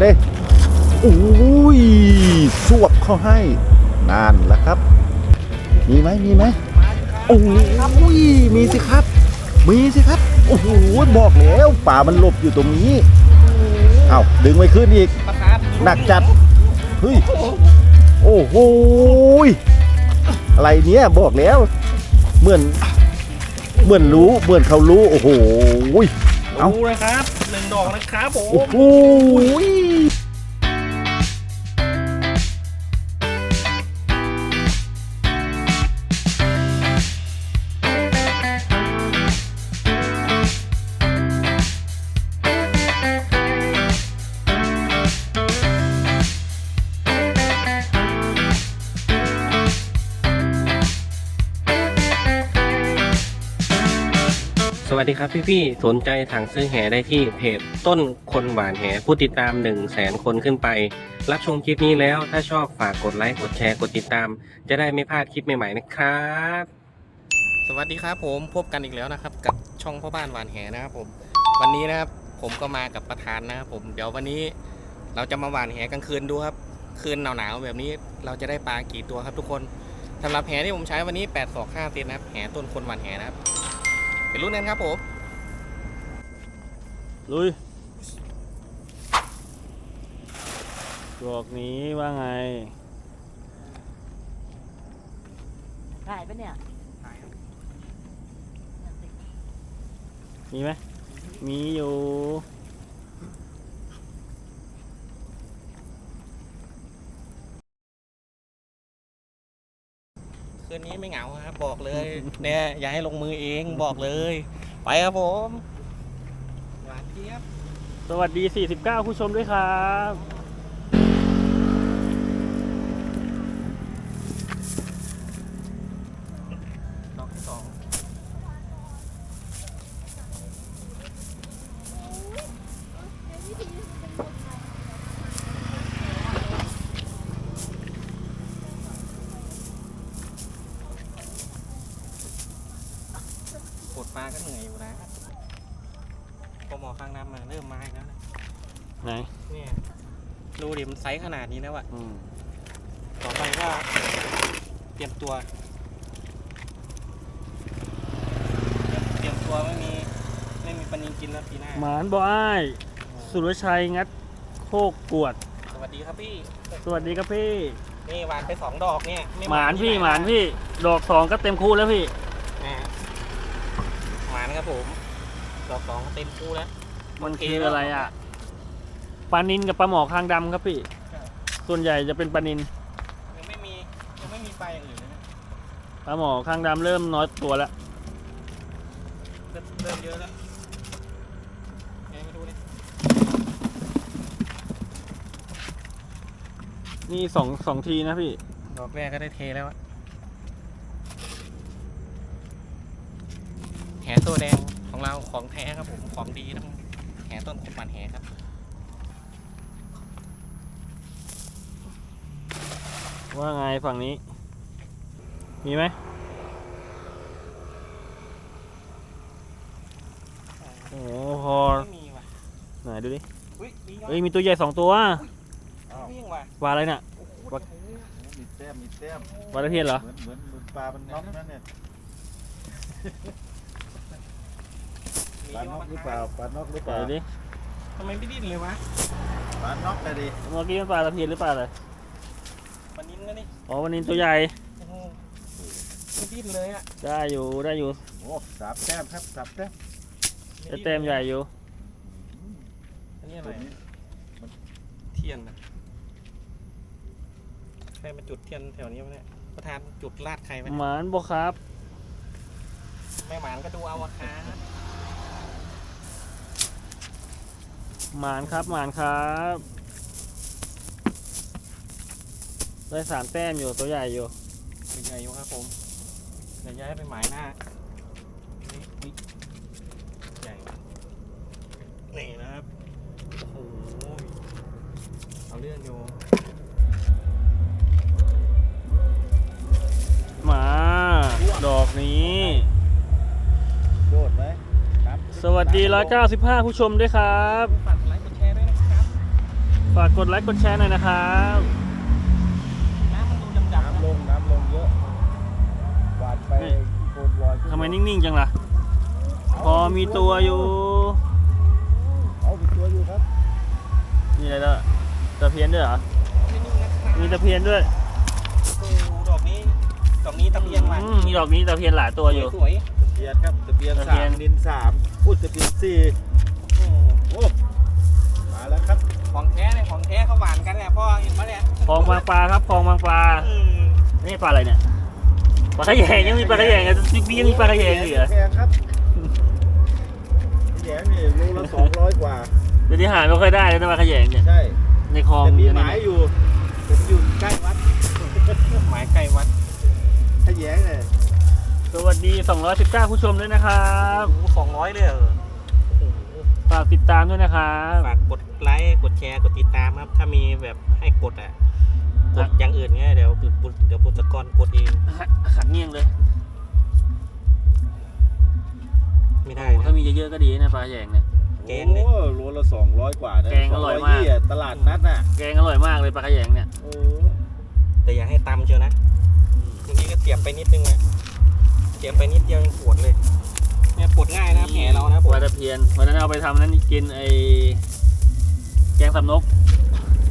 เลยอุ้ยสวบเข้าให้นานแล้วครับ มีไหมมีไหมโอ้ยมีสิครับ มีสิครับ โอ้โหบอกแล้วป่ามันหลบอยู่ตรงนี้เอาดึงไว้ขึ้นอีกหนักจัดเฮ้ยโอ้โหอะไรเนี้ยบอกแล้ว เหมือน เหมือนรู้เหมือนเขารู้ โอ้โหเอาดูนะครับ ดอกนะครับผม โอ้โหย สวัสดีครับพี่ๆ สนใจสั่งซื้อแหได้ที่เพจต้นคนหวานแหผู้ติดตาม 1 0 0 0 0แสนคนขึ้นไป รับชมคลิปนี้แล้วถ้าชอบฝากกดไลค์ กดแชร์ กดติดตาม จะได้ไม่พลาดคลิปใหม่ๆนะครับ สวัสดีครับผมพบกันอีกแล้วนะครับ กับช่องพ่อบ้านหวานแหนะครับผม วันนี้นะครับผมก็มากับประธานนะครับผมเดี๋ยววันนี้เราจะมาหวานแหกลางคืนดูครับคืนหนาวๆแบบนี้เราจะได้ปลากี่ตัวครับทุกคนสำหรับแหที่ผมใช้วันนี้8ศอก5เซนนะครับแหต้นคนหวานแหนะครับ เป็นรุ่นนั้นครับผมลุยดอกนี้ว่าไง ถ่ายปะเนี่ยมีไหมมีอยู่ คืนนี้ไม่เหงาครับ บอกเลย เนี่ยอย่าให้ลงมือเองบอกเลย ไปครับผมหวานเจี๊ยบ สวัสดี 49 ผู้ชมด้วยครับ ดอกที่สองปวดปลาก็เหนื่อยอยู่นะพอหมอข้างน้ำมาเริ่มมาอีกแล้วนะ ไหน เนี่ย ดูดิมันไซส์ขนาดนี้แล้วอะอืมต่อไปก็เตรียมตัว เตรียมตัวไม่มีไม่มีปลานินกินแล้วปีหน้า หมานบอ้าย สุรชัยงัดโคกกวด สวัสดีครับพี่ สวัสดีครับพี่ นี่หวานไปสองดอกเนี่ยไหมานพี่ที่หมานพี่ ดอกสองก็เต็มคู่แล้วพี่ อ่าหมานครับผม ดอกสองเต็มคู่แล้ว มันคืออะไรอะปลานินกับปลาหมอคางดำครับพี่ ส่วนใหญ่จะเป็นปลานินยังไม่มียังไม่มีปลาอย่างอื่นเลยนะปลาหมอคางดำเริ่มน้อยตัวแล้วเริ่มเริ่มเยอะแล้วไงมาดูเลยนี่สองสองทีนะพี่ ดอกแรกก็ได้เทแล้วอะแหตัวแดงของเราของแท้ครับผมของดีต้องแหต้นขบมันแหครับ ว่าไงฝั่งนี้ มีไหมโอ้โหพอไม่มีว่ะไหนดูดิอุ้ยมีเฮ้ยมีตัวใหญ่สองตัววิ่งว่ะปลาอะไรน่ะโอ้โหวัดมีแต้มมีแต้มปลาตะเพียนเหรอเหมือนเหมือนเหมือนปลามันน็อกนั่นเนี่ยมีปลาน็อกหรือเปล่าปลาน็อกหรือเปไหนล่าดูดิทำไมไม่ดิ้นเลยวะปลาน็อกเลยดิเมื่อกี้มันปลาตะเพียนหรือปลาอะไร มันนิ้นนะนี่อ๋อวันนี้ตัวใหญ่ โอ้โหไม่ดิ้นเลยอะได้อยู่ได้อยู่โอ้สามแต้มครับสามแต้มได้แต้มใหญ่อยู่ อันนี้อะตัไรวนี้เทียนนะใครมาจุดเทียนแถวนี้วะเนี่ยประธานจุดลาดใครไหมหมานบอครับ แม่หมานก็ดูเอาอะครับหมานครับหมานครับ ได้สามแต้มอยู่ตัวใหญ่อยู่เป็นไงอยู่ครับผมเดี๋ยวย้ายไปหมายหน้านี่นี่ใหญ่ว่ะนี่นะครับโอ้โหเอาเรื่องอยู่มา ดอกนี้ โดดไหมครับสวัสดี 195 ผู้ชมด้วยครับ ฝากไลค์กดแชร์ด้วยนะครับฝฝากกดไลค์กดแชร์หน่อยนะครับ ทำไมนิ่งๆจังล่ะ พอมีตัวอยู่เอามีตัวอยู่ครับมีอะไรแล้วตะเพียนด้วยเหรอ มีตะเพียนด้วยโอ้ดอกนี้ดอกนี้ตะเพียนมาอืมมีดอกนี้ตะเพียนหลายตัวอยู่ สวยตะเพียนครับตะเพียนตะสาเพียนมนินสามพูดตะเพียนสี่ๆโอ้โอ้มาแล้วครับของแท้เลยของแท้เขาหวานกันเนี่ยพ่อเห็นปะเนี่ยคลองบางปลาครับคลองบางปลา เออนี่ปลาอะไรเนี่ย ปลาขยงยังมีปลาขยงอะพี่ยังมีปลาขยงอยู่เหรอแพงครับแยงนี่โลละสองร้อยกว่าเดี๋ยวนี้หาไม่ค่อยได้แล้วนะปลาขยงเนี่ยใช่ในคลองแต่มีหมายอยู่แต่อยู่ใกล้วัดหมายไกล้วัดถ้าแยงเนี่ยสวัสดี 219 ผู้ชมด้วยนะครับสองร้อยเลยเหรอฝากติดตามด้วยนะครับ ฝากกดไลค์ กดแชร์ กดติดตามครับ ถ้ามีแบบให้กดอะ กดอย่างอื่นเงี้ยเดี๋ยวปุเดี๋ยวปุตกรกดเองขัดเงี้ยงเลย ไม่ได้โอ้นะถ้ามีเยอะๆก็ดีนะปลาขยงเนี่ยแกงเนี่ยโอ้โลละสองร้อยกว่านะแกงอร่อยมาก2ยี่ตลาดนัดน่ะแกงอร่อยมากเลยปลาขยงเนี่ยโอ้แต่อย่าให้ตำเชียวนะเมื่อกี้ก็เสียบไปนิดนึงนะเสียบไปนิดเดียวยังปวดเลยเนี่ยปวดง่ายนะครับแผลเรานะปปวลาดตะเพียนวันนั้นเอาไปทำนั้นกินไอแกงสับนก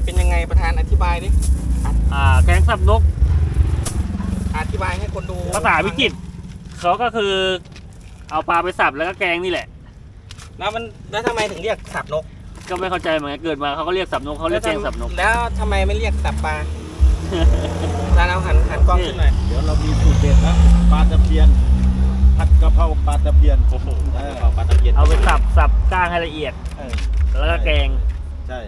เป็นยังไงประธานอธิบายดิอ่าแกงสับนกอธิบายให้คนดูภาษาวิจิตรเขาก็คือ เอาปลาไปสับแล้วก็แกงนี่แหละ แล้วมันแล้วทำไมถึงเรียกสับนก ก็ไม่เข้าใจเหมือนกันเกิดมาเขาก็เรียกสับนกเขาเรียกแกงสับนก แล้วทำไมไม่เรียกสับปลาร้านเอาหันหันกล้องขึ้นหน่อยเดี๋ยวเรามีสูตรเด็ดนะปลาตะเพียนผัดกะเพราปลาตะเพียนโอ้โหเออปลาตะเพียนเอาไปสับสับก้างให้ละเอียดเออแล้วก็แกงใช่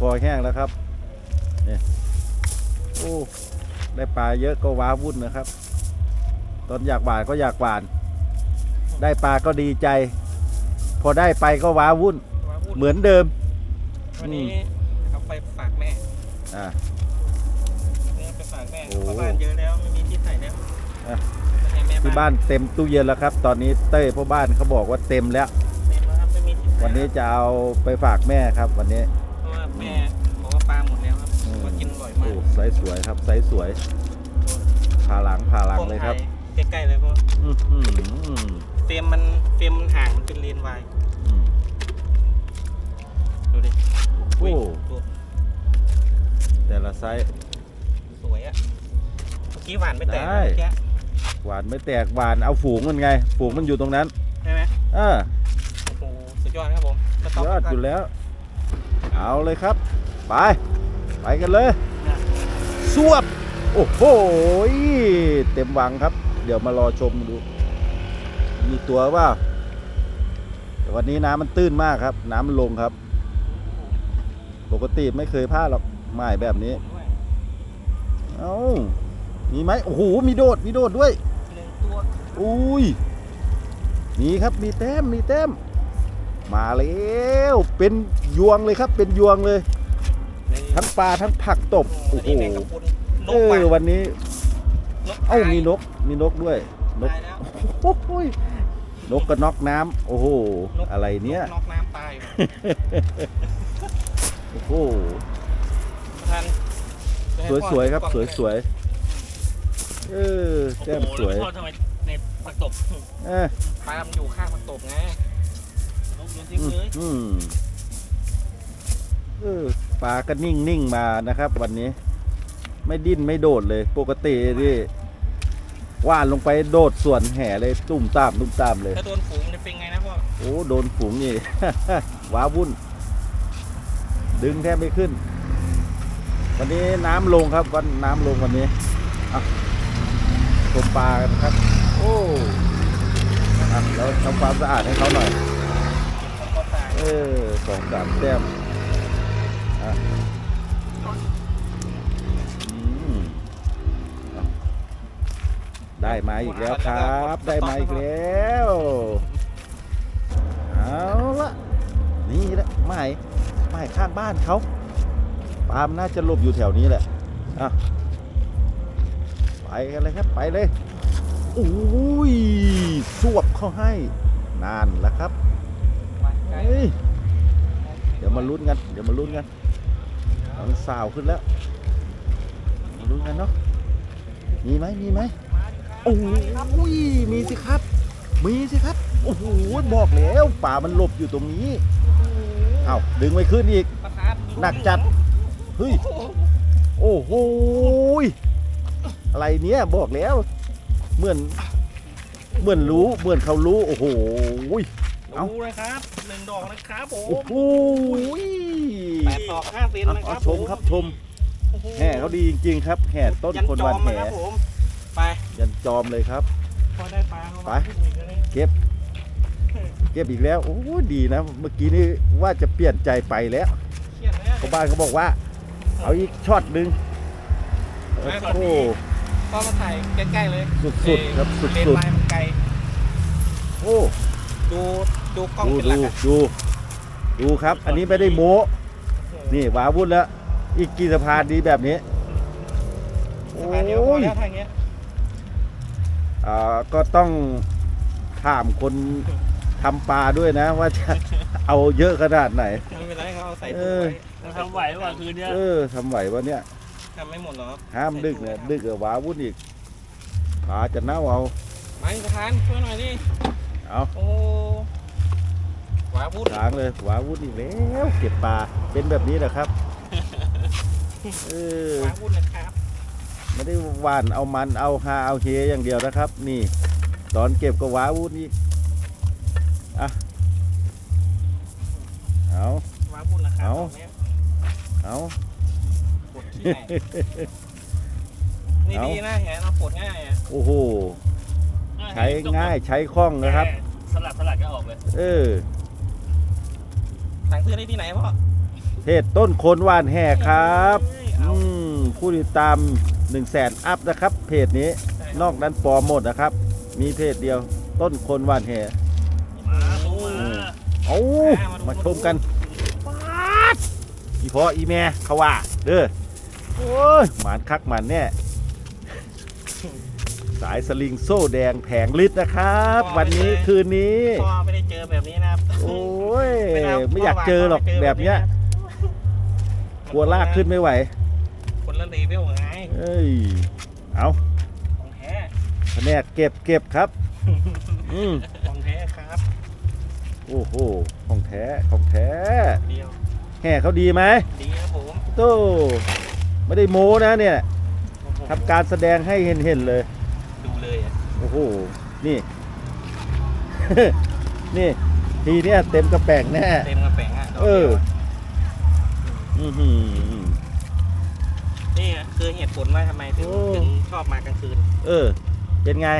คอแห้งแล้วครับเนี่ยโอ้ได้ปลาเยอะก็ว้าวุ่นนะครับ ตอนอยากหวานก็อยากหวาน ได้ปลาก็ดีใจ พอได้ไปก็ว้าวุ่นว่าพูดเหมือนเดิม วันนี้เอาไปฝากแม่อ่าเนี่ยไปฝากแม่โอ้เพราะบ้านเยอะแล้วไม่มีที่ใส่แล้วอะจะให้แม่ที่บ้านเต็มตู้เย็นแล้วครับ ตอนนี้เต้ยพ่อบ้านเขาบอกว่าเต็มแล้ว เต็มแล้วครับไม่มีที่ใส่วันนี้จะเอาไปฝากแม่ครับ วันนี้เพราะว่า แม่บอกว่าปลาหมดแล้วครับอืมมากินอร่อยมาโอ้กไซส์สวยครับไซส์สวยผ่าหลังผ่าหลังเลยครับ ใกล้ๆเลยเพราะอื้อหือเฟรมมันเฟรมมันห่างมันเป็นเลนวายอืมดูดิโอ้ยดูแต่ละไซส์สวยอะเมื่อกี้หวานไม่แตกได้นะเมื่อกี้หวานไม่แตกหวานเอาฝูงมันไง ฝูงมันอยู่ตรงนั้นใช่ไหมเออโอ้โหสุดยอดครับผมสต็อกยอดอยู่แล้ว เอาเลยครับ ไป ไปกันเลยสวบ โอ้โห เต็มวังครับ เดี๋ยวมารอชมดู มีตัวว่าแต่วันนี้น้ำมันตื้นมากครับ น้ำมันลงครับ ปกติไม่เคยพลาดหรอกหมายแบบนี้ด้วยเอ้า มีไหมโอ้โห มีโดด มีโดดด้วยหนึ่งตัวอุ้ย มีครับ มีแต้ม มีแต้ม มาแล้วเป็นยวงเลยครับ เป็นยวงเลย ทั้งปลาทั้งผักตบโอ้โหนี่แมงกะพรุนนเอกว่ะอวันนี้นกเอ้าตายมีนกมีนกด้วยนกตายแล้วโอ้โหยนกกระนอกน้ำโอ้โหนกอะไรเนี้ยนกน้ำตายว่ะโอ้โหท่านสวยๆครับสวยๆเออแต้มสวยโอ้โหแล้ทอดทำไมในผักตบเออปลามันอยู่ข้างผักตบไง อืมเออปลาก็นิ่งนิ่งๆมานะครับ วันนี้ ไม่ดิ้นไม่โดดเลย ปกติที่ว่านลงไปโดดส่วนแห่เลยตุ่มตามตุ่มตามเลยถ้าโดนฝูงมันจะเป็นไงนะพ่อโอ้โดนฝูงนี่ ว้าวุ่น ดึงแทบไม่ขึ้น วันนี้น้ำลงครับวันน้ำลงวันนี้อะชมปลากันครับ โอ้อะเราทำความสะอาดให้เขาหน่อยเออสองสามแต้มอะอืมอะได้มาอีกแล้วครับ ได้มาอีกแล้วเอาละนี่แหละไม้ไม้ข้างบ้านเขาปาล์มน่าจะหลบอยู่แถวนี้แหละอะไปกันเลยครับไปเลยโอ้ยสวบเข้าให้นานแล้วครับ เดี๋ยวมาลุ้นกัน เดี๋ยวมาลุ้นกันมันสาวขึ้นแล้ว มาลุ้นกันเนาะ มีไหมมีไหมโอ้ยมีสิครับ มีสิครับ โอ้โห บอกแล้วป่ามันหลบอยู่ตรงนี้ เอ้าดึงไม่ขึ้นอีก หนักจัด เฮ้ย โอ้โห อะไรเนี้ยบอกแล้ว เหมือน เหมือนรู้ เหมือนเขารู้ โอ้โหเอ้าดูนะครับ นึ่งดอกนะครับผโอ้มโหยแปดดอกห้าเซนเอานะคเอารับชมครับชมแห่เขาดีจริงๆครับแห่ต้นยันคนจอวันมแห่นะครับผม ไป ยันจอมเลยครับ พอได้ปลาเข้าไปมาขึ้นอีกแล้วเนี่ยเก็บ เก็บอีกแล้วโอ้ยดีนะ เมื่อกี้นี่ว่าจะเปลี่ยนใจไปแล้วเครียดนะ ชาวบ้านเขาบอกว่า เอาอีกช็อตหนึ่งโอ้โหก็มาถ่ายใกล้ๆเลยสุดๆครับเลนสุดไลน์มันไกลๆโอ้ ดู ดูกล้องดูเป็นหลัดูกอะดูดูครับ อันนี้ไม่ได้โม้นี่วาวุ่นแล้ว อีกกี่สะพานดีแบบนี้สะพานเดียวพโอ้อย แล้วทางเนี้ยอ่าก็ต้องถามคนทำปลาด้วยนะ ว่าจะ เอาเยอะขนาดไหน ไม่เป็นไรเขาเอาใส่เอถุงอไว้เราทำไหวว่าคืนเนี้ยเออทำไหววะเนี่ย ทำไม่หมดหรอกห้ามดึกเนี่ยดึกเออว้าวุ่นอีกปลาจะเน่าเอาไปสะพานช่วยหน่อยดิเอา โอ้ห วาพูดล้างเลยว้าวุ่นอีกแล้วเก็บปลาเป็นแบบนี้แหละครับเออหวาพูดนะครับ ไม่ได้หวานเอามันเอาฮาเอาเฮอย่างเดียวนะครับ นี่ ตอนเก็บก็ว้าวุ่นอีกอะเอาหวาพูดนะครับเอาดกนี้ยเอาปวดขี้ไหนนี่เอาดีนะแหเราปวดง่ายอะโอ้โหใช้ง่ายใช้คล่องนะครับ สลัดสลัดก็ออกเลย เออ สั่งซื้อได้ที่ไหนพ่อเทศต้นโคนหวานแห่ครับเฮ้ยเอาอืมผู้ติดตาม1นึ่งแสนอัพนะครับ เพจนี้ใช่นอกนั้นปลอมหมดนะครับ มีเพจเดียวต้นคนหวานแห่มาลงมาโอ้มาชมกันป๊าดอีพออีแม่เขาว่าเด้อโอ้ยหมานคักหมันแน่สายสลิงโซ่แดงแผงลิตรนะครับ วันนี้คืนนี้ พ่อไม่ได้เจอแบบนี้นะครับ โอ้ยเป็นเไม่อยากเจอหรอกพ่วางแบบเนี้ยะกลัวลากขึ้นไม่ไหว คนละเลเวลไงเอ้ย เอาของแท้แผนกเก็บเก็บครับ อืมของแท้ครับโอ้โห ของแท้ ของแท้ เดียวแห่เขาดีไหมดีครับผมโตไม่ได้โม้นะเนี่ยทำการแสดงให้เห็นเห็นๆเลยดู เลยอะโอ้โห นี่ นี่ ทีเนี้ยเต็มกระแปงแน่ เต็มกระแปงอะดกเออดียวอือหือ นี่คือเหตุผลว่าทำไมถึงโอ้ ถึงชอบมากลางคืน เออ เป็นไง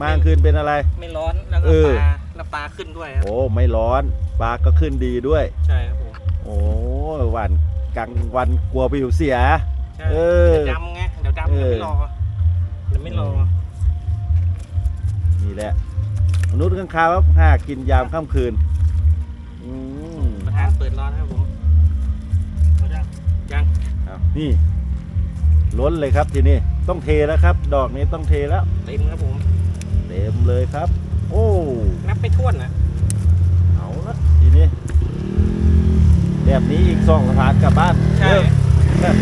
มากลางคืนเป็นอะไร ไม่ร้อนแล้วก็เออปลาแล้วปลาขึ้นด้วยครับโอ้ไม่ร้อนปลาก็ขึ้นดีด้วย ใช่ครับผมโอ้หวานกลางวันกลัวผิวเสีย ใช่เออเดี๋ยวดำไงเดี๋ยวดำเอเดี๋ยวอไม่รอเดี๋ยวไม่รอนี่ แหละมนุษย์ข้างคาวครับหากินยามค่ำคืนอืมประธานเปิดรอนะครับผมยังเอานี่ล้นเลยครับทีนี้ต้องเทแล้วครับ ดอกนี้ต้องเทแล้ว เต็มครับผม เต็มเลยครับ โอ้นับไปท่วนนะเอาละทีนี้แบบนี้อีกสองสถานกลับบ้านใช่ เริ่ม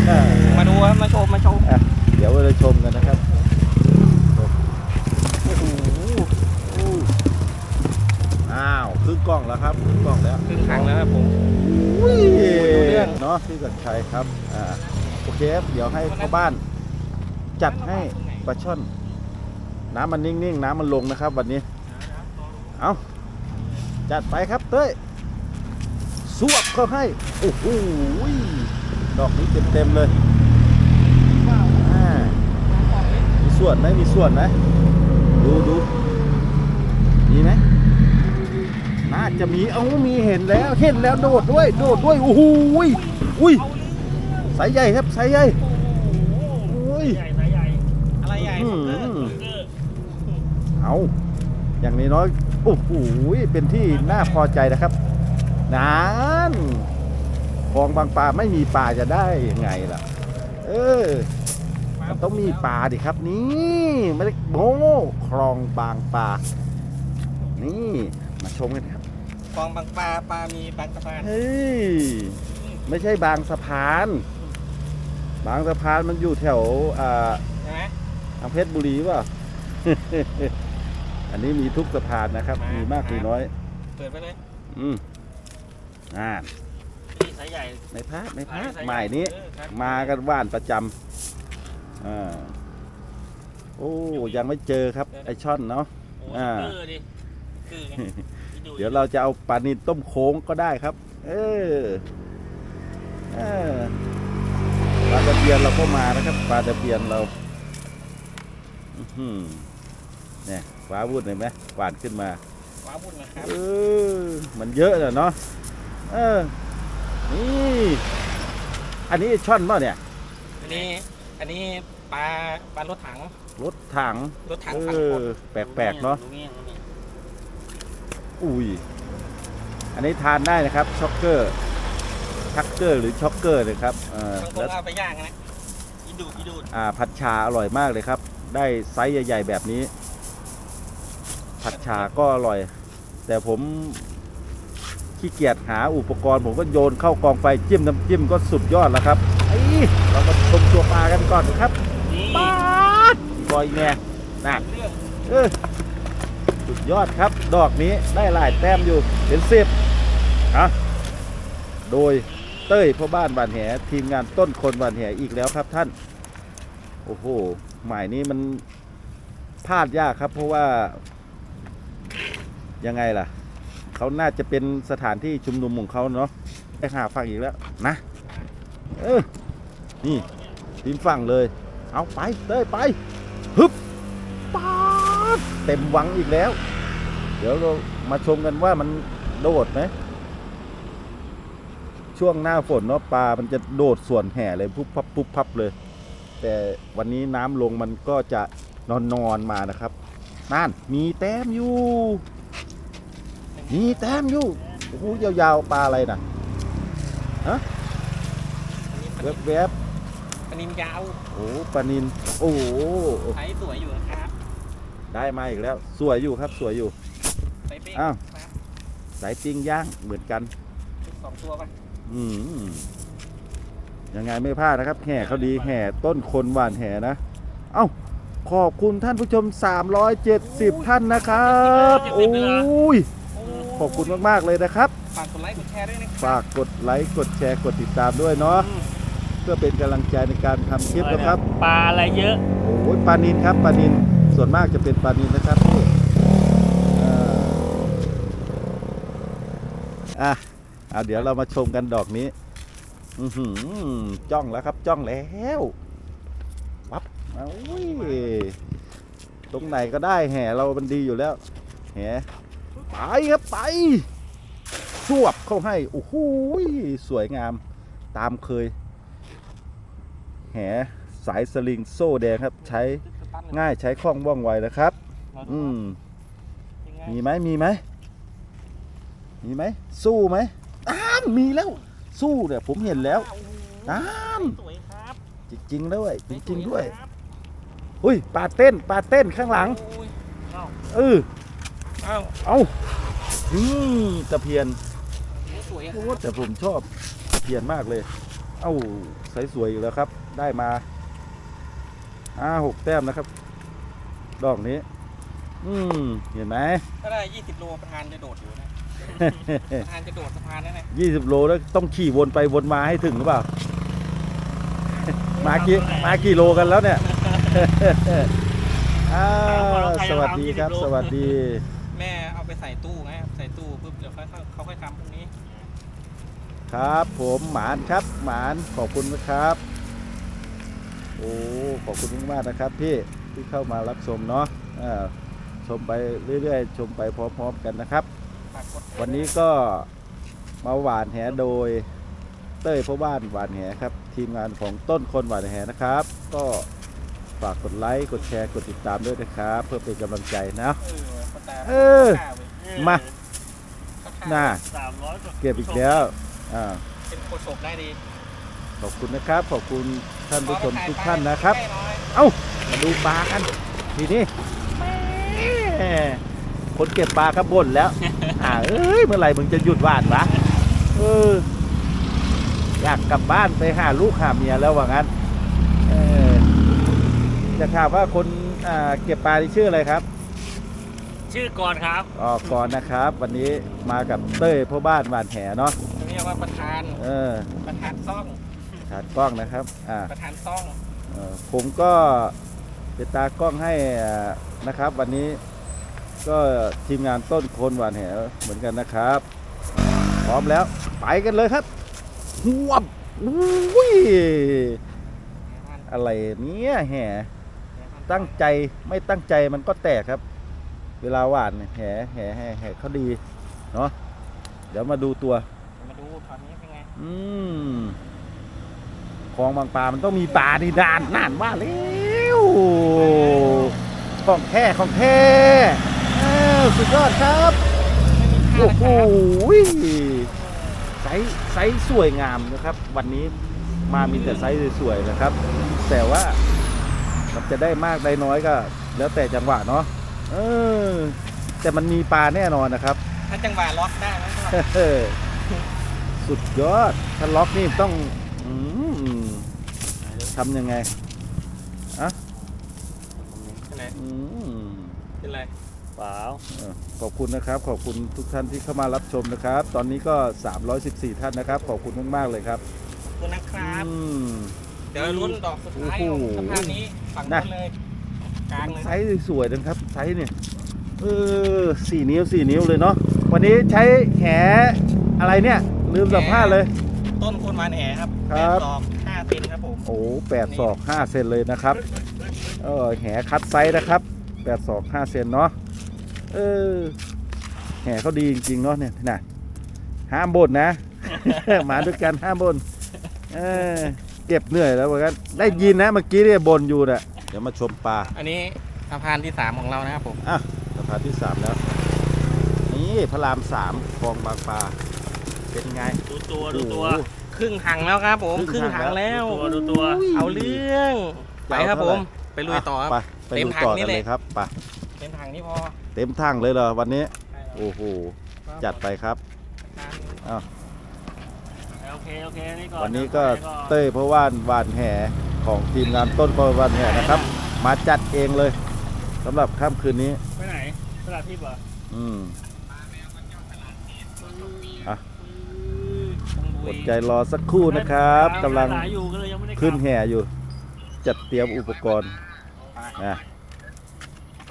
มาดูครับมาชมมาชม อะเดี๋ยวเราชมกันนะครับ โอ้โหโอ้อ้าว ครึ่งกล่องแล้วครับครึ่งกล่องแล้วครึ่งถังแล้วครับผมอุ้ยรู้เรื่องเนาะพี่กัญชัยครับอ่าโอเคครับเดี๋ยวให้พ่อบ้าน จัดให้ปลาช่อน น้ำมันนิ่งๆ น้ำมันลงนะครับ วันนี้ เอาจัดไปครับเต้ยสวบเข้าให้โอ้โหดอกนี้เต็มๆเลยส่วนไหมมีส่วนไหมดูดูมีไหมน่าจะมีเอ้ามีเห็นแล้วเห็นแล้วโดดด้วย โดดด้วยโอ้โหยอุ้ยสายใหญ่ครับสายใหญ่โอ้ยใหญ่สายใหญ่อะไรใหญ่เออเอาอย่างนี้น้อยโอ้โหเป็นที่น่าพอใจนะครับนานคลองบางปลาไม่มีปลาจะได้ยังไงล่ะ เออมันต้องมีปลาดิครับ นี่ไม่ได้โม้คลองบางปลานี่มาชมกันครับ คลองบางปลาปลามีบางสะพานเฮ้ย ไม่ใช่บางสะพาน บางสะพานมันอยู่แถวอ่าใช่ไหม ทางเพชรบุรีเปล่าอันนี้มีทุกสะพานนะครับ มามี มีมากมีน้อย เปิดไปเลยอืมอ่านี่สายใหญ่ไม่พลาดไม่พลาดสายหมายนี้ เออครับมากันว่านประจำอ่าโอ้ยังไม่เจอครับ ไอช่อนเนาะ โอ้อ่าคือดิคือไง เดี๋ยวเราจะเอาปลานิลต้มโค้งก็ได้ครับ เออเออปลาตะเพียนเราก็มานะครับปลาตะเพียนเราอื้อหือเนี่ยฟ้าวุ่นเห็นไหมหวานขึ้นมาว้าวุ่นนะครับเออมันเยอะเลยเนาะเออนี่อันนี้ช่อนเปล่าเนี่ย อันนี้ อันนี้ปลาปลารถถัง รถถัง รถถังเอฝั่งอคนแปลกๆเนาะดูงี้ดูงี้ อุ้ย อันนี้ทานได้นะครับช็อกเกอร์ชักเกอร์หรือช็อกเกอร์เลยครับเออบางคนแล้วก็เอาไปย่างนะอีดูดอีดูดอ่าผัดชาอร่อยมากเลยครับ ได้ไซส์ใหญ่ ๆ แบบนี้ ผัดชาก็อร่อย แต่ผมขี้เกียจหาอุปกรณ์ ผมก็โยนเข้ากองไฟจิ้มน้ำจิ้มก็สุดยอดแล้วครับไอ้เรามาชมตัวปลากันก่อนครับนี่ปาดบอยแง่น่ะเรื่อง เออสุ ดยอดครับ ดอกนี้ได้หลายแต้มอยู่เป็นสิบฮะโดยเต้ยพ่อบ้านบานแหทีมงานต้นคนบานแหอีกแล้วครับท่าน โอ้โหหมายนี้มันพลาดยากครับ เพราะว่า ยังไงล่ะ เขาน่าจะเป็นสถานที่ชุมนุมของเขาเนาะไปหาฟังอีกแล้วนะเออนี่ทีมฝั่งเลย เอาไปเต้ยไป เต็มวังอีกแล้ว เดี๋ยวเรามาชมกันว่ามันโดดไหมช่วงหน้าฝนเนาะปลา มันจะโดดส่วนแห่เลยปุ๊บพับปุ๊บพับเลย แต่วันนี้น้ำลงมันก็จะนอนนอนๆมานะครับนั่นมีแต้มอยู่ มีแต้มอยู่โอ้โหยาวๆปลาอะไรนะฮะแวบปลานินยาวๆโอ้ปลานิน โอ้โหไซส์สวยอยู่นะครับ ได้มาอีกแล้ว สวยอยู่ครับสวยอยู่ไซส์เป๊ะอ้าวครับสายปิ้งย่างเหมือนกัน สองตัวป่ะอืมยังไงไม่พลาดนะครับ แห่เขาดีแห่ต้นคนหวานแห่นะ เอ้า ขอบคุณท่านผู้ชม 370 ท่านนะครับ โอ้ยขอบคุณมาก ๆ เลยนะครับ ฝากกดไลค์กดแชร์ด้วยนะครับฝากกดไลค์กดแชร์กดติดตามด้วยเนาะเพื่อเป็นกำลังใจในการทำคลิปนะครับ ปลาอะไรเยอะ โอ้ยปลานินครับปลานิน ส่วนมากจะเป็นปลานินนะครับนี่อ่าอะเอาเดี๋ยวเรามาชมกันดอกนี้อือหือจ้องแล้วครับจ้องแล้วปั๊บอาอุ้ยตรงไหนก็ได้แห่เรามันดีอยู่แล้วแห่ไปครับไปสวบเข้าให้โอ้โหสวยงามตามเคย แหสายสลิงโซ่แดงครับใช้ ง่ายใช้คล่องว่องไวนะครับอืมมีไหมมีไหม มีไหม สู้ไหมอ้ามมีแล้ว สู้เนี่ยผมเห็นแล้วอ้ามสวยครับจริงๆด้วยจริงๆด้วยอุ้ยปลาเต้นปลาเต้นข้างหลัง โอ้ยเอออ้าวเอาอืมตะเพียนสวยคโอ้รับแต่ผมชอบตะเพียนมากเลย เอ้าสวยสวยๆอยู่แล้วครับ ได้มา ห้าหกแต้มนะครับ ดอกนี้ อืมเห็นไหมถ้าได้20โลประธานจะโดดอยู่นะ ประธานจะโดดสะพานนั่นแหละยี่สิบโลแล้วต้องขี่วนไปวนมาให้ถึงหรือเปล่า มากี่มากี่โลกันแล้วเนี่ยอ้าวสวัสดีครับ สวัสดี แม่เอาไปใส่ตู้ไงใส่ตู้ปุ๊บเดี๋ยวเขาเขาค่อยทำพรุ่งนี้ ครับ ผมหมานครับ หมานขอบคุณนะครับ โอ้ขอบคุณมากๆนะครับพี่ที่เข้ามารับชมเนาะอ่าชมไปเรื่อยๆ ชมไปพร้อมๆกันนะครับฝากกดวันนี้ก็มาหวานแหโดยเต้ยพ่อบ้านหวานแหครับ ทีมงานของต้นคนหวานแหนะครับ ก็ฝากกดไลค์กดแชร์กดติดตามด้วยนะครับ เพื่อเป็นกำลังใจนะ เออป้าตาเออข้าวเว้ยมาน่าสามร้อยเก็บอีกแล้วอ่าเป็นโคศกได้ดี ขอบคุณนะครับ ขอบคุณท่านผู้ชมทุกท่านนะครับให้อยเอ้ามาดูปลากันทีนี้แหม่คนเก็บปลาก็บ่นแล้ว อ่าเอ้ยเมื่อไหร่มึงจะหยุดหวานวะเอออยากกลับบ้านไปหาลูกหาเมียแล้วว่างั้นเออจะถามว่าคนอ่าเก็บปลาที่ชื่ออะไรครับ ชื่อกรครับอ๋อก่อนนะครับ วันนี้มากับเต้ยพ่อบ้านหวานแหเนาะเรียกว่าประธานเออ ประธานซ่อง ถ่ายกล้องนะครับอ่าประธานซ่องเอ่อผมก็เป็นตากล้องให้อ่านะครับ วันนี้ก็ทีมงานต้นคนหวานแหเหมือนกันนะครับ พร้อมแล้วไปกันเลยครับหวบอุ้ยอะไรเนี่ยแห่ตั้งใจไม่ตั้งใจมันก็แตกครับ เวลาหวานเนี่ยแห่แห่แห่แห่เขาดีเนาะเดี๋ยวมาดูตัว มาดูตอนนี้เป็นไงอืม คลองบางปลามันต้องมีปลาดีนานนานว่าแล้วของแท้ของแท้เอ้าสุดยอดครับโอ้โหไซส์ไซส์สวยงามนะครับ วันนี้มามีแต่ไซส์สวยๆนะครับ แต่ว่ามันจะได้มากได้น้อยก็ แล้วแต่จังหวะเนาะเออ แต่มันมีปลาแน่นอนนะครับ ถ้าจังหวะล็อกได้ไหมครับเออสุดยอดถ้าล็อกนี่ต้องอืม ทำยังไงเป็นไรอืมเป็นไรเปล่าเออขอบคุณนะครับ ขอบคุณทุกท่านที่เข้ามารับชมนะครับ ตอนนี้ก็ 314 ท่านนะครับ ขอบคุณมากๆเลยครับขอบคุณนะครับอืม เดี๋ยวลุ้นดอกสุดท้ายโอ้โหของสะพานนี้ฝั่งนะนู้นเลยกลางเลยไซส์สวยนะครับไซส์เนี่ยเออสี่นิ้วสี่นิ้วเลยเนาะวันนี้ใช้แหอะไรเนี่ย ลืมสัมภาษณ์เลย ต้นโคนหวานแหครับครับ แปดดอกห้าเซนครับผม โอ้แปดศอกห้าเซนเลยนะครับเออแหคัดไซส์นะครับแปดศอกห้าเซนเนาะเออแหเขาดีจริงๆเนาะเนี่ยน่ะห้ามบ่นนะมาด้วยกันห้ามบ่นเออเก็บเหนื่อยแล้วเหมือนกันได้ยินนะเมื่อกี้เนี่ยบ่นอยู่น่ะเดี๋ยวมาชมปลาอันนี้สะพานที่สามของเรานะครับผมอะสะพานที่สามแล้วนี่พระรามสามคลองบางปลาเป็นไงดูตัวดูตัวโอ้โห ครึ่งถังแล้วครับผมคครึ่รึ่งงถัถังงแล้แล้ววดูตัวเอาเรื่องไปครับผม ไปลุยต่อครับไปไปเต็มลุยถังต่อนี่กันแหเลละยครับไปเป็นถังนี่พอเต็มทั้งเลยเหรอวันนี้โอ้โหจัดไปครับโอเคโอเคนี่ก่อนวันนี้ก็เต้เต้ยเพราะว่านวานแห่ของทีมงานต้นเพราะวานแห่นะครับ มาจัดเองเลยสำหรับค่ำคืนนี้ไปไหนตลาดทิพย์เหรออืม อะ ต้ องอลุดยใจรอสักครู่นะครับกำลังหาอยู่ก็เลยยังไม่ได้กลับขึ้นแห่อยู่ จัดเตรียมอุปกรณ์นะ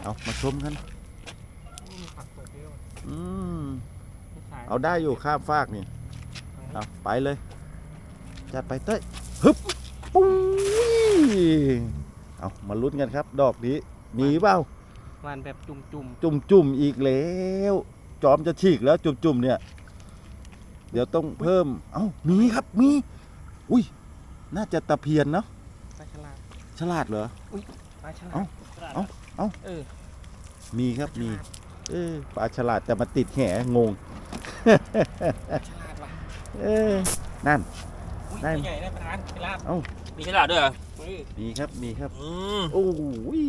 เอามาชมกันอืมเอาได้อยู่ข้ามฟากนี่เอาไปเลย จัดไปเต้ยฮึบปุ้ยเอามาลุ้นกันครับ ดอกนี้มีเปล่าวันแบบจุ่มจุ่มจุ่มๆ อีกแล้ว จอมจะฉีกแล้วจุ่มจุ่มๆเนี่ย เดี๋ยวต้องเพิ่ม เอ้ามีครับมี อุ้ย น่าจะตะเพียนเนาะๆปลาฉลาดฉลาดเหรอ ปลาฉลาเอ้าดตลาดเอ้า เออมีครับมี เออปลาฉลาดแต่มาติดแหงงฉลาดว่ะเออนั่น อุ้ยได้ตัวใหญ่ได้ประธานฉลาดมีตลาดด้วยเหรอเฮ้ยมีครับมีครับ อืมโอ้ย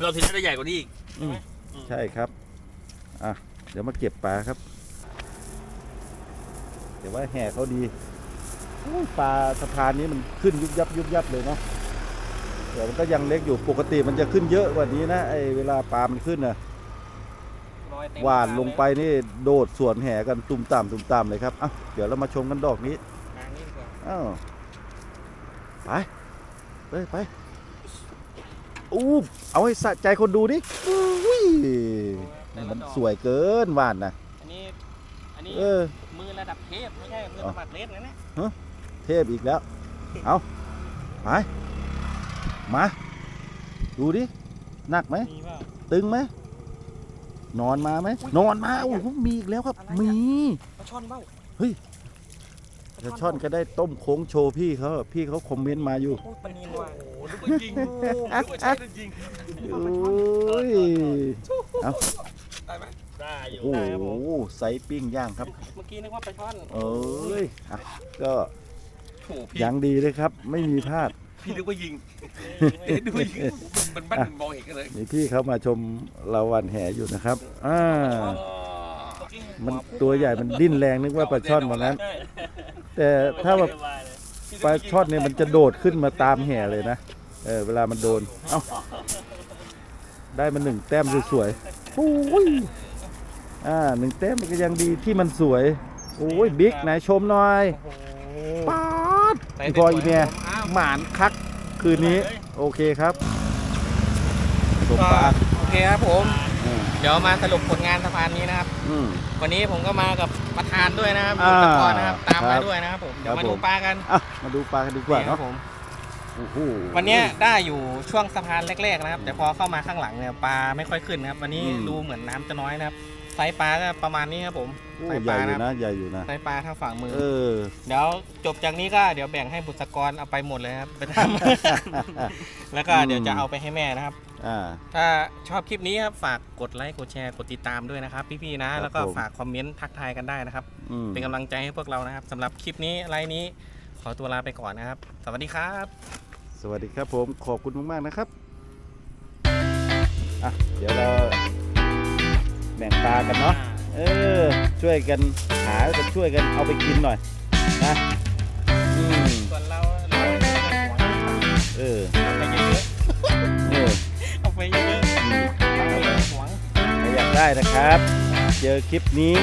เราทีนี้ได้ใหญ่กว่านี้อีก อืมใช่ครับ อะ เดี๋ยวมาเก็บปลาครับ เดี๋ยวว่าแห่เขาดีโอ้ยปลาสะพานนี้มันขึ้นยุบยับยุบยับเลยเนาะเดี๋ยวมันก็ยังเล็กอยู่ปกติมันจะขึ้นเยอะกว่านี้นะไอเวลาปลามันขึ้นนะลอยเต็มหวานลงไปนี่โดดสวนแห่กันตุ่มต่ำตุ่มต่ำเลยครับอะเดี๋ยวเรามาชมกันดอกนี้ทางนี้ดีกว่าอ้าวไปไปไปอู้เอาให้สะใจคนดูดิอุ้ยมันสวยเกินหวานนะอันนี้อันนี้เออมือ ระดับเทพไม่ใช่มืออ๋อสมัครเล่นนะเนี่ยเทพอีกแล้ว เอาไปมา ดูดิ หนักไหม มีเปล่าตึงไหม นอนมาไหม นอนมาโอ้โหมีอีกแล้วครับ มี ปลาช่อนเบ้าจะช่อนก็ได้ต้มโค้งโชว์พี่เขาพี่เขาคอมเมนต์มาอยู่โอ้ยปลานินว่ะโอ้โหนึกว่ายิงงูนึกว่าใช่จริงโอ้ย เอา ได้ไหม ได้อยู่โอ้ได้ครับผมโหไซส์ปิ้งย่างครับ เมื่อกี้นึกว่าปลาช่อนเอ้ยอะก็โอ้โหพี่ยังดีเลยครับ ไม่มีพลาด พี่นึกว่ายิงเอ๊ะนึกว่ายิงมันมันมองเห็นกันเลยนี่พี่เขามาชมเราหวันแหอยู่นะครับ อ่า มันตัวใหญ่มันดิ้นแรงนึกว่าปลาช่อนวันนั้น ใช่แต่ถ้าแบบสบายเลยปลาช่อนเนี่ยมันจะโดดขึ้นมาตามแห่เลยนะ เออเวลามันโดน เอ้า ได้มาหนึ่งแต้มสวยๆโอ้ย อ่าหนึ่งแต้มมันก็ยังดีที่มันสวย โอ้ยบิ๊กไหนชมหน่อยป๊าดอีพออีเมียหมานคักคืนนี้ โอเคครับชมปลาโอเคครับผม อืมเดี๋ยวมาสรุปผลงานสะพานนี้นะครับ อืม วันนี้ผมก็มากับประธานด้วยนะครับอ่าบุตรกรนะครับ ตามครัมาบด้วยนะครับผมเดี๋ยวครับมาดูผม ปลากันอะมาดูปลากันดีกว่านี่ครัเนาะบผม โอ้โห วันเนี้ยได้อยู่ช่วงสะพานแรกๆนะครับ แต่พอเข้ามาข้างหลังเนี่ยปลาไม่ค่อยขึ้นนะครับ วันนี้อืม ดูเหมือนน้ำจะน้อยนะครับ ไซส์ปลาก็ประมาณนี้ครับผมโอ้ไซส์ใหปญ่ลาอยู่นะครับนะใหญ่อยู่นะ ไซส์ปลาเท่าฝ่ามือ เออ เดี๋ยวจบจากนี้ก็เดี๋ยวแบ่งให้บุตรกรเอาไปหมดเลยครับไปทำ แล้วก็เดี๋ยวจะเอาไปให้แม่นะครับ อ่า ถ้าชอบคลิปนี้ครับฝากกดไลค์กดแชร์กดติดตามด้วยนะครับ พี่ๆนะ ครับแล้วก็ผม ฝากคอมเมนต์ทักทายกันได้นะครับ อืมเป็นกำลังใจให้พวกเรานะครับสำหรับคลิปนี้ไลน์นี้ ขอตัวลาไปก่อนนะครับ สวัสดีครับ สวัสดีครับผมขอบคุณมากๆนะครับ อะ เดี๋ยวเรา แบ่งปลากันเนาะเออช่วยกันหาแล้วก็ช่วยกันเอาไปกินหน่อยนะอืมส่วนเราเราไม่ได้หวงเออเอาไปเยอะเออเอาไปเยอะไม่ได้หวงใครอยากได้นะครับ เจอคลิปนี้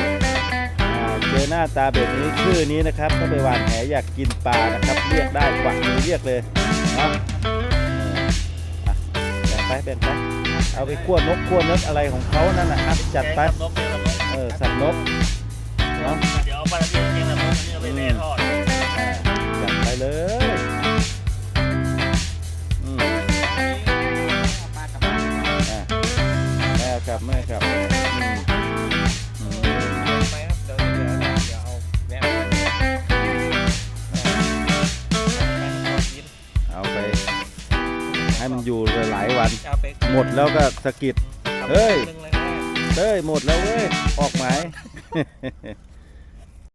เจอหน้าตาแบบนี้ชื่อนี้นะครับถ้าไปหวานแหอยากกินปลานะครับเรียกได้กวักมือเรียกเลยเนาะเอออะแบ่งไปแบ่งไป เอาไปคั่วนกคั่วนกอะไรของเขานั่นนะอะจัดไปแกงกับนกแกงกับนกเออสัตว์นกเนาะเดี๋ยวเอาปลาตะเพียนแกงกับนกอันนี้เอาไปแล่ทอดอ่าจัดไปเลยอืมปลากลับบ้านอะแม่ครับแม่ครับอืม ให้มันอยู่หลายๆวันเอาไปหมดแล้วก็สะกิดเฮ้ยหนึ่งเลยก็ได้เฮ้ยหมดแล้วเว้ยออกหมาย